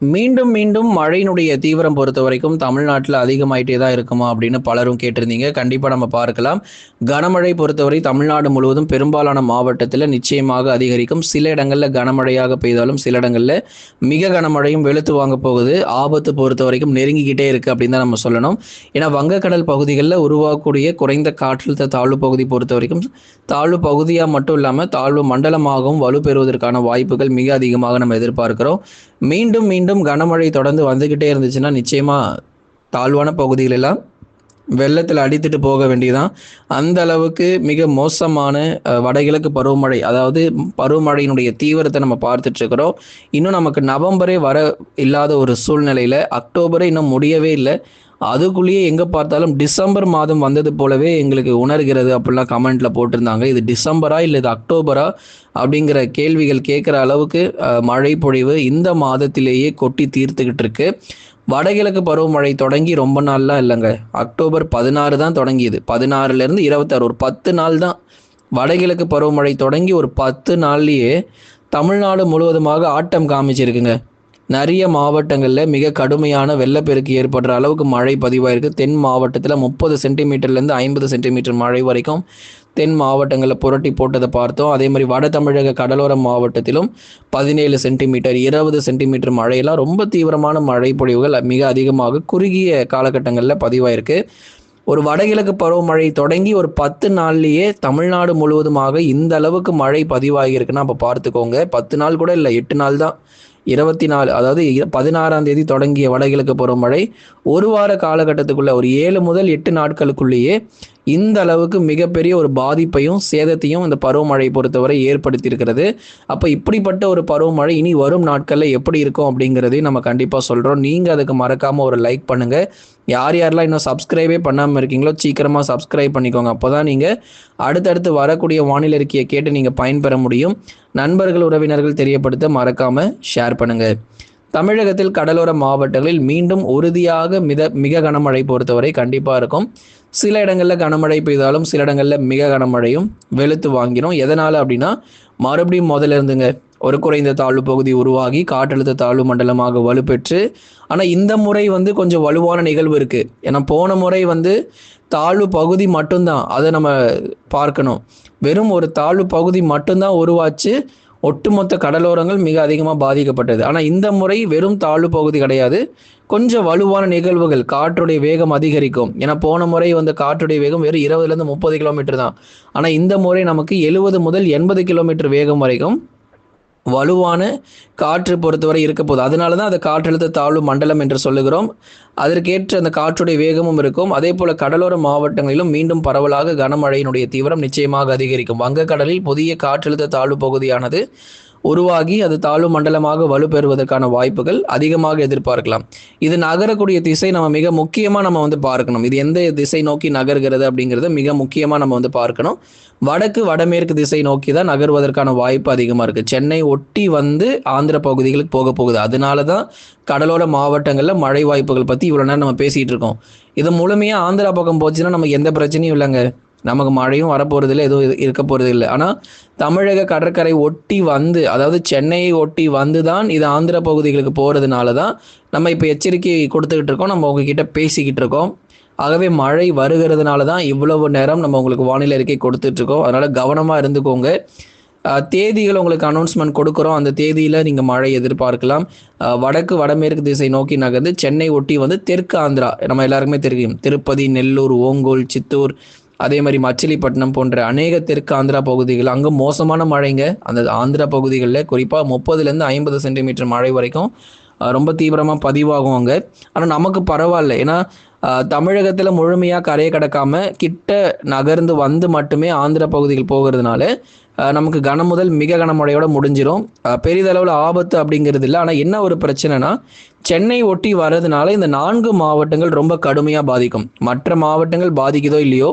மீண்டும் மீண்டும் மழையினுடைய தீவிரம் பொறுத்த வரைக்கும் தமிழ்நாட்டில் அதிகமாயிட்டே தான் இருக்குமா அப்படின்னு பலரும் கேட்டிருந்தீங்க. கண்டிப்பாக நம்ம பார்க்கலாம். கனமழை பொறுத்தவரை தமிழ்நாடு முழுவதும் பெரும்பாலான மாவட்டத்தில் நிச்சயமாக அதிகரிக்கும். சில இடங்களில் கனமழையாக பெய்தாலும் சில இடங்களில் மிக கனமழையும் வெளுத்து வாங்க போகுது. ஆபத்து பொறுத்த வரைக்கும் நெருங்கிக்கிட்டே இருக்குது அப்படின்னு தான் நம்ம சொல்லணும். ஏன்னா வங்கக்கடல் பகுதிகளில் உருவாகக்கூடிய குறைந்த காற்றழுத்த தாழ்வு பகுதி பொறுத்த வரைக்கும் தாழ்வு பகுதியாக மட்டும் இல்லாமல் தாழ்வு மண்டலமாகவும் வலுப்பெறுவதற்கான வாய்ப்புகள் மிக அதிகமாக நம்ம எதிர்பார்க்கிறோம். மீண்டும் மீண்டும் கனமழை தொடர்ந்து வந்துக்கிட்டே இருந்துச்சுன்னா நிச்சயமாக தாழ்வான பகுதிகளெல்லாம் வெள்ளத்தில் அடித்துட்டு போக வேண்டியதான் அந்த அளவுக்கு மிக மோசமான வடகிழக்கு பருவமழை அதாவது பருவமழையினுடைய தீவிரத்தை நம்ம பார்த்துட்டு இருக்கிறோம். இன்னும் நமக்கு நவம்பரே வர இல்லாத ஒரு சூழ்நிலையில அக்டோபரே இன்னும் முடியவே இல்லை. அதுக்குள்ளேயே எங்கே பார்த்தாலும் டிசம்பர் மாதம் வந்தது போலவே எங்களுக்கு உணர்கிறது அப்படிலாம் கமெண்ட்டில் போட்டிருந்தாங்க. இது டிசம்பரா இல்லை இது அக்டோபரா அப்படிங்கிற கேள்விகள் கேட்குற அளவுக்கு மழை பொழிவு இந்த மாதத்திலேயே கொட்டி தீர்த்துக்கிட்டு இருக்கு. வடகிழக்கு பருவமழை தொடங்கி ரொம்ப நாள்லாம் இல்லைங்க. அக்டோபர் பதினாறு தான் தொடங்கியது. பதினாறுலேருந்து இருபத்தாறு ஒரு பத்து நாள் தான் வடகிழக்கு பருவமழை தொடங்கி ஒரு பத்து நாள்லேயே தமிழ்நாடு முழுவதுமாக ஆட்டம் காமிச்சிருக்குங்க. நிறைய மாவட்டங்களில் மிக கடுமையான வெள்ளப்பெருக்கு ஏற்படுற அளவுக்கு மழை பதிவாயிருக்கு. தென் மாவட்டத்தில் முப்பது சென்டிமீட்டர்லேருந்து ஐம்பது சென்டிமீட்டர் மழை வரைக்கும் தென் மாவட்டங்களில் புரட்டி போட்டதை பார்த்தோம். அதே மாதிரி வட தமிழக கடலோர மாவட்டத்திலும் பதினேழு சென்டிமீட்டர் இருபது சென்டிமீட்டர் மழையெல்லாம் ரொம்ப தீவிரமான மழை பொழிவுகள் மிக அதிகமாக குறுகிய காலகட்டங்களில் பதிவாயிருக்கு. ஒரு வடகிழக்கு பருவமழை தொடங்கி ஒரு பத்து நாள்லயே தமிழ்நாடு முழுவதுமாக இந்த அளவுக்கு மழை பதிவாகியிருக்குன்னா அப்போ பார்த்துக்கோங்க. பத்து நாள் கூட இல்லை எட்டு நாள் தான். இருபத்தி நாலு அதாவது பதினாறாம் தேதி தொடங்கிய வடகிழக்கு பருவமழை ஒரு வார காலகட்டத்துக்குள்ள ஒரு ஏழு முதல் எட்டு நாட்களுக்குள்ளேயே இந்த அளவுக்கு மிகப்பெரிய ஒரு பாதிப்பையும் சேதத்தையும் இந்த பருவமழை பொறுத்தவரை ஏற்படுத்தி இருக்கிறது அப்போ இப்படிப்பட்ட ஒரு பருவமழை இனி வரும் நாட்களில் எப்படி இருக்கும் அப்படிங்கிறதையும் நம்ம கண்டிப்பாக சொல்கிறோம் நீங்கள் அதுக்கு மறக்காமல் ஒரு லைக் பண்ணுங்கள் யார் யாரெல்லாம் இன்னும் சப்ஸ்கிரைபே பண்ணாமல் இருக்கீங்களோ சீக்கிரமாக சப்ஸ்கிரைப் பண்ணிக்கோங்க. அப்போ தான் நீங்கள் அடுத்தடுத்து வரக்கூடிய வானிலை அறிக்கையை கேட்டு நீங்கள் பயன்பெற முடியும். நண்பர்கள் உறவினர்கள் தெரியப்படுத்த மறக்காமல் ஷேர் பண்ணுங்கள் தமிழகத்தில் கடலோர மாவட்டங்களில் மீண்டும் உறுதியாக மித மிக கனமழை பொறுத்தவரை கண்டிப்பாக இருக்கும். சில இடங்களில் கனமழை பெய்தாலும் சில இடங்களில் மிக கனமழையும் வெளுத்து வாங்கிடும் எதனால் அப்படின்னா மறுபடியும் முதல்ல இருந்துங்க ஒரு குறைந்த தாழ்வு பகுதி உருவாகி காற்றழுத்த தாழ்வு மண்டலமாக வலுப்பெற்று ஆனால் இந்த முறை வந்து கொஞ்சம் வலுவான நிகழ்வு இருக்குது ஏன்னா போன முறை வந்து தாழ்வு பகுதி மட்டும்தான் அதை நம்ம பார்க்கணும். வெறும் ஒரு தாழ்வு பகுதி மட்டும்தான் உருவாச்சு ஒட்டுமொத்த கடலோரங்கள் மிக அதிகமாக பாதிக்கப்பட்டது. ஆனால் இந்த முறை வெறும் தாழ்வு பகுதி கிடையாது. கொஞ்சம் வலுவான நிகழ்வுகள் காற்றுடைய வேகம் அதிகரிக்கும். ஏன்னா போன முறை வந்து காற்றுடைய வேகம் வெறும் இருபதுலேருந்து முப்பது கிலோமீட்டர் தான். ஆனால் இந்த முறை நமக்கு எழுபது முதல் எண்பது கிலோமீட்டர் வேகம் வரைக்கும் வலுவான காற்று பொறுத்தவரை இருக்க போகுது. அதனால தான் அதை காற்றழுத்த தாழ்வு மண்டலம் என்று சொல்லுகிறோம். அதற்கேற்ற அந்த காற்றுடைய வேகமும் இருக்கும். அதே போல கடலோர மாவட்டங்களிலும் மீண்டும் பரவலாக கனமழையினுடைய தீவிரம் நிச்சயமாக அதிகரிக்கும். வங்கக்கடலில் புதிய காற்றழுத்த தாழ்வு பகுதியானது உருவாகி அது தாழ்வு மண்டலமாக வலுப்பெறுவதற்கான வாய்ப்புகள் அதிகமாக எதிர்பார்க்கலாம். இது நகரக்கூடிய திசை நம்ம மிக முக்கியமாக நம்ம வந்து பார்க்கணும். இது எந்த திசை நோக்கி நகர்கிறது அப்படிங்கிறத மிக முக்கியமாக நம்ம வந்து பார்க்கணும். வடக்கு வடமேற்கு திசை நோக்கி தான் நகர்வதற்கான வாய்ப்பு அதிகமாக இருக்குது சென்னை ஒட்டி வந்து ஆந்திர பகுதிகளுக்கு போக போகுது. அதனால தான் கடலோர மாவட்டங்களில் மழை வாய்ப்புகள் பற்றி இவ்வளோ நேரம் நம்ம பேசிகிட்டு இருக்கோம். இது முழுமையாக ஆந்திரா பக்கம் போச்சுன்னா நமக்கு எந்த பிரச்சனையும் இல்லைங்க. நமக்கு மழையும் வரப்போறது இல்லை எதுவும் இருக்க போறது இல்லை ஆனால் தமிழக கடற்கரை ஒட்டி வந்து அதாவது சென்னையை ஒட்டி வந்து தான் இது ஆந்திர பகுதிகளுக்கு போகிறதுனால தான் நம்ம இப்போ எச்சரிக்கை கொடுத்துக்கிட்டு இருக்கோம். நம்ம உங்ககிட்ட பேசிக்கிட்டு இருக்கோம். ஆகவே மழை வருகிறதுனால தான் இவ்வளவு நேரம் நம்ம உங்களுக்கு வானிலை அறிக்கை கொடுத்துட்டு இருக்கோம். அதனால கவனமாக இருந்துக்கோங்க. தேதிகள் உங்களுக்கு அனௌன்ஸ்மெண்ட் கொடுக்குறோம். அந்த தேதியில் நீங்கள் மழை எதிர்பார்க்கலாம். வடக்கு வடமேற்கு திசை நோக்கி நகர்ந்து சென்னை ஒட்டி வந்து தெற்கு ஆந்திரா. நம்ம எல்லாருக்குமே தெரியும். திருப்பதி நெல்லூர் ஓங்கோல் சித்தூர் அதே மாதிரி மச்சிலிப்பட்டினம் போன்ற அநேக தெற்கு ஆந்திரா பகுதிகள் அங்கே மோசமான மழைங்க. அந்த ஆந்திரா பகுதிகளில் குறிப்பாக முப்பதுலேருந்து ஐம்பது சென்டிமீட்டர் மழை வரைக்கும் ரொம்ப தீவிரமாக பதிவாகும் அங்கே. ஆனால் நமக்கு பரவாயில்ல. ஏன்னா தமிழகத்தில் முழுமையாக கரையை கடக்காம கிட்ட நகர்ந்து வந்து மட்டுமே ஆந்திர பகுதிகள் போகிறதுனால நமக்கு கனம் முதல் மிக கனமழையோட முடிஞ்சிடும் பெரிதளவில் ஆபத்து அப்படிங்கிறது இல்லை. ஆனால் என்ன ஒரு பிரச்சனைனா சென்னை ஒட்டி வர்றதுனால இந்த நான்கு மாவட்டங்கள் ரொம்ப கடுமையாக பாதிக்கும். மற்ற மாவட்டங்கள் பாதிக்குதோ இல்லையோ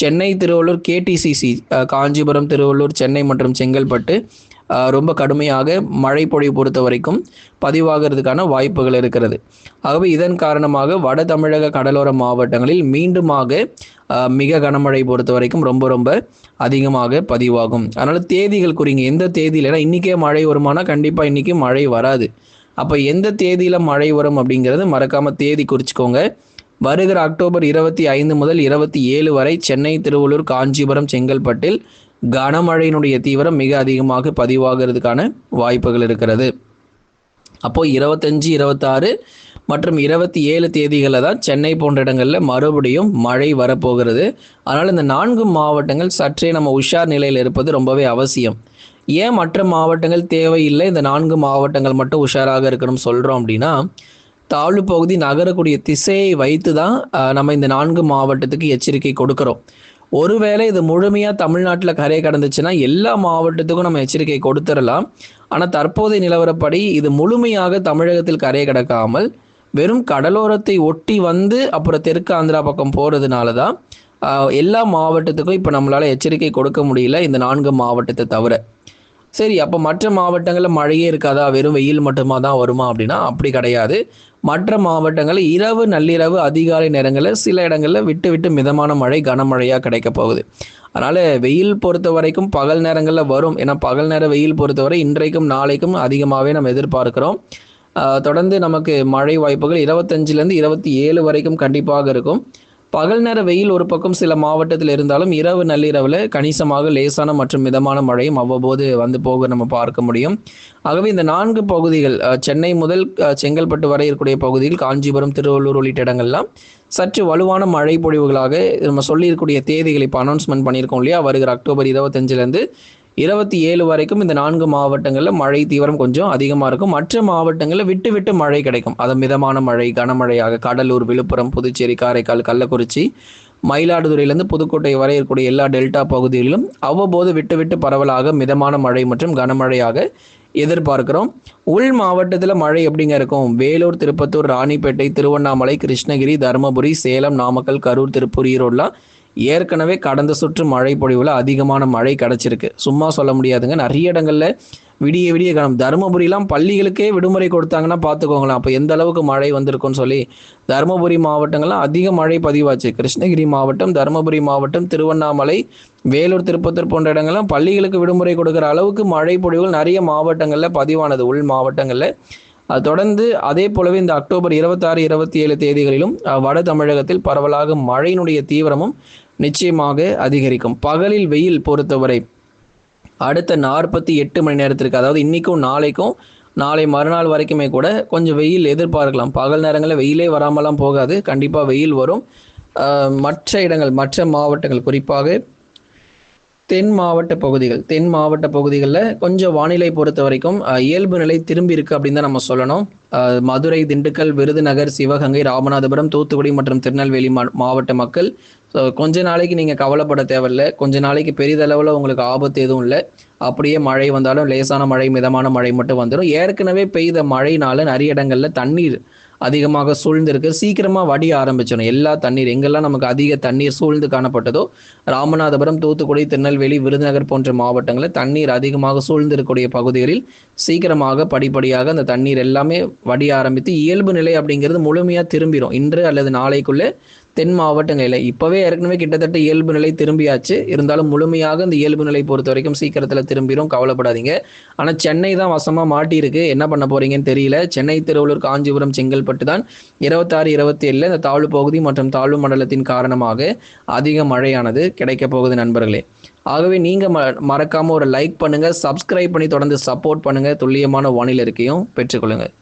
சென்னை திருவள்ளூர் கேடிசிசி காஞ்சிபுரம் திருவள்ளூர் சென்னை மற்றும் செங்கல்பட்டு ரொம்ப கடுமையாக மழை பொழிவு பொறுத்த வரைக்கும் பதிவாகிறதுக்கான வாய்ப்புகள் இருக்கிறது. ஆகவே இதன் காரணமாக வட தமிழக கடலோர மாவட்டங்களில் மீண்டுமாக மிக கனமழை பொறுத்த வரைக்கும் ரொம்ப ரொம்ப அதிகமாக பதிவாகும். அதனால தேதிகள் குறிங்க எந்த தேதியில் ஏன்னா இன்னைக்கே மழை வருமானா கண்டிப்பாக இன்றைக்கி மழை வராது. அப்போ எந்த தேதியில் மழை வரும் அப்படிங்கிறது மறக்காமல் தேதி குறிச்சிக்கோங்க. வருகிற அக்டோபர் இருபத்தி ஐந்து முதல் இருபத்தி ஏழு வரை சென்னை திருவள்ளூர் காஞ்சிபுரம் செங்கல்பட்டில் கனமழையினுடைய தீவிரம் மிக அதிகமாக பதிவாகிறதுக்கான வாய்ப்புகள் இருக்கிறது. அப்போ இருபத்தஞ்சு இருபத்தாறு மற்றும் இருபத்தி ஏழு தேதிகளில் தான் சென்னை போன்ற இடங்களில் மறுபடியும் மழை வரப்போகிறது. அதனால் இந்த நான்கு மாவட்டங்கள் சற்றே நம்ம உஷார் நிலையில் இருப்பது ரொம்பவே அவசியம். ஏன் மற்ற மாவட்டங்கள் தேவையில்லை? இந்த நான்கு மாவட்டங்கள் மட்டும் உஷாராக இருக்கணும் சொல்கிறோம் அப்படின்னா தாழ்வு பகுதி நகரக்கூடிய திசையை வைத்து தான் நம்ம இந்த நான்கு மாவட்டத்துக்கு எச்சரிக்கை கொடுக்கிறோம். ஒருவேளை இது முழுமையாக தமிழ்நாட்டில் கரை கடந்துச்சுன்னா எல்லா மாவட்டத்துக்கும் நம்ம எச்சரிக்கை கொடுத்துடலாம். ஆனால் தற்போதைய நிலவரப்படி இது முழுமையாக தமிழகத்தில் கரையை கடக்காமல் வெறும் கடலோரத்தை ஒட்டி வந்து அப்புறம் தெற்கு ஆந்திரா பக்கம் போகிறதுனால தான் எல்லா மாவட்டத்துக்கும் இப்போ நம்மளால் எச்சரிக்கை கொடுக்க முடியல இந்த நான்கு மாவட்டத்தை தவிர. சரி அப்போ மற்ற மாவட்டங்களில் மழையே இருக்காதா? வெறும் வெயில் மட்டுமா தான் வருமா அப்படின்னா அப்படி கிடையாது. மற்ற மாவட்டங்களில் இரவு நள்ளிரவு அதிகாலை நேரங்களில் சில இடங்களில் விட்டு விட்டு மிதமான மழை கனமழையாக கிடைக்க போகுது. அதனால் வெயில் பொறுத்த வரைக்கும் பகல் நேரங்களில் வரும். ஏன்னா பகல் நேர வெயில் பொறுத்தவரை இன்றைக்கும் நாளைக்கும் அதிகமாகவே நம்ம எதிர்பார்க்கிறோம். தொடர்ந்து நமக்கு மழை வாய்ப்புகள் இருபத்தஞ்சிலேருந்து இருபத்தி ஏழு வரைக்கும் கண்டிப்பாக இருக்கும். பகல் நேர வெயில் ஒரு பக்கம் சில மாவட்டத்தில் இருந்தாலும் இரவு நள்ளிரவில் கணிசமாக லேசான மற்றும் மிதமான மழையும் அவ்வப்போது வந்து போக நம்ம பார்க்க முடியும். ஆகவே இந்த நான்கு பகுதிகள் சென்னை முதல் செங்கல்பட்டு வரை இருக்கக்கூடிய பகுதியில் காஞ்சிபுரம் திருவள்ளூர் உள்ளிட்ட இடங்கள்லாம் சற்று வலுவான மழை பொழிவுகளாக நம்ம சொல்லியிருக்கக்கூடிய தேதிகளை இப்போ அனௌன்ஸ்மெண்ட் பண்ணியிருக்கோம் இல்லையா? வருகிற அக்டோபர் இருபத்தஞ்சிலேருந்து இருபத்தி ஏழு வரைக்கும் இந்த நான்கு மாவட்டங்களில் மழை தீவிரம் கொஞ்சம் அதிகமாக இருக்கும். மற்ற மாவட்டங்களில் விட்டு விட்டு மழை கிடைக்கும். அது மிதமான மழை கனமழையாக கடலூர் விழுப்புரம் புதுச்சேரி காரைக்கால் கள்ளக்குறிச்சி மயிலாடுதுறையிலிருந்து புதுக்கோட்டை வரை இருக்கக்கூடிய எல்லா டெல்டா பகுதிகளிலும் அவ்வப்போது விட்டு விட்டு பரவலாக மிதமான மழை மற்றும் கனமழையாக எதிர்பார்க்கிறோம். உள் மாவட்டத்தில் மழை எப்படிங்க இருக்கும்? வேலூர் திருப்பத்தூர் ராணிப்பேட்டை திருவண்ணாமலை கிருஷ்ணகிரி தருமபுரி சேலம் நாமக்கல் கரூர் திருப்பூர் ஈரோடுலாம் ஏற்கனவே கடந்த சுற்று மழை பொழிவில் அதிகமான மழை கிடச்சிருக்கு. சும்மா சொல்ல முடியாதுங்க. நிறைய இடங்களில் விடிய விடிய கணம். தருமபுரிலாம் பள்ளிகளுக்கே விடுமுறை கொடுத்தாங்கன்னா பார்த்துக்கோங்களேன். அப்போ எந்த அளவுக்கு மழை வந்திருக்கும்னு சொல்லி தருமபுரி மாவட்டங்கள்லாம் அதிக மழை பதிவாச்சு. கிருஷ்ணகிரி மாவட்டம் தருமபுரி மாவட்டம் திருவண்ணாமலை வேலூர் திருப்பத்தூர் போன்ற இடங்கள்லாம் பள்ளிகளுக்கு விடுமுறை கொடுக்குற அளவுக்கு மழை பொழிவுகள் நிறைய மாவட்டங்களில் பதிவானது. உள் மாவட்டங்களில் அது தொடர்ந்து அதே போலவே இந்த அக்டோபர் இருபத்தாறு இருபத்தி ஏழு தேதிகளிலும் வட தமிழகத்தில் பரவலாக மழையினுடைய தீவிரமும் நிச்சயமாக அதிகரிக்கும். பகலில் வெயில் பொறுத்தவரை அடுத்த நாற்பத்தி எட்டு மணி நேரத்திற்கு அதாவது இன்னைக்கும் நாளைக்கும் நாளை மறுநாள் வரைக்குமே கூட கொஞ்சம் வெயில் எதிர்பார்க்கலாம். பகல் நேரங்களில் வெயிலே வராமலாம் போகாது. கண்டிப்பாக வெயில் வரும். மற்ற இடங்கள் மற்ற மாவட்டங்கள் குறிப்பாக தென் மாவட்ட பகுதிகள் தென் மாவட்ட பகுதிகளில் கொஞ்சம் வானிலை பொறுத்த வரைக்கும் இயல்பு நிலை திரும்பி இருக்கு அப்படின்னு தான் நம்ம சொல்லணும். மதுரை திண்டுக்கல் விருதுநகர் சிவகங்கை ராமநாதபுரம் தூத்துக்குடி மற்றும் திருநெல்வேலி மா- மாவட்ட மக்கள் ஸோ கொஞ்ச நாளைக்கு நீங்கள் கவலைப்பட தேவையில்ல. கொஞ்ச நாளைக்கு பெரிதளவில் உங்களுக்கு ஆபத்து எதுவும் இல்லை. அப்படியே மழை வந்தாலும் லேசான மழை மிதமான மழை மட்டும் வந்துடும் ஏற்கனவே பெய்த மழைனால நிறைய இடங்களில் தண்ணீர் அதிகமாக சூழ்ந்திருக்கு. சீக்கிரமாக வடிய ஆரம்பிச்சிடும் எல்லா தண்ணீர் எங்கெல்லாம் நமக்கு அதிக தண்ணீர் சூழ்ந்து காணப்பட்டதோ ராமநாதபுரம் தூத்துக்குடி திருநெல்வேலி விருதுநகர் போன்ற மாவட்டங்களில் தண்ணீர் அதிகமாக சூழ்ந்திருக்கக்கூடிய பகுதிகளில் சீக்கிரமாக படிப்படியாக அந்த தண்ணீர் எல்லாமே வடிய ஆரம்பித்து இயல்பு நிலை அப்படிங்கிறது முழுமையாக திரும்பிடும் இன்று அல்லது நாளைக்குள்ளே தென் மாவட்டங்களில் இப்போவே ஏற்கனவே கிட்டத்தட்ட இயல்பு நிலை திரும்பியாச்சு. இருந்தாலும் முழுமையாக இந்த இயல்பு நிலை பொறுத்த வரைக்கும் சீக்கிரத்தில் திரும்பிடும் கவலைப்படாதீங்க. ஆனால் சென்னை தான் வசமாக மாட்டியிருக்கு. என்ன பண்ண போறீங்கன்னு தெரியல. சென்னை திருவள்ளூர் காஞ்சிபுரம் செங்கல்பட்டு தான் இருபத்தாறு இருபத்தி ஏழில் இந்த தாழ்வு பகுதி மற்றும் தாழ்வு மண்டலத்தின் காரணமாக அதிக மழையானது கிடைக்க போகுது நண்பர்களே. ஆகவே நீங்கள் ம மறக்காமல் ஒரு லைக் பண்ணுங்கள் சப்ஸ்கிரைப் பண்ணி தொடர்ந்து சப்போர்ட் பண்ணுங்கள் துல்லியமான வானிலை இருக்கையும் பெற்றுக்கொள்ளுங்கள்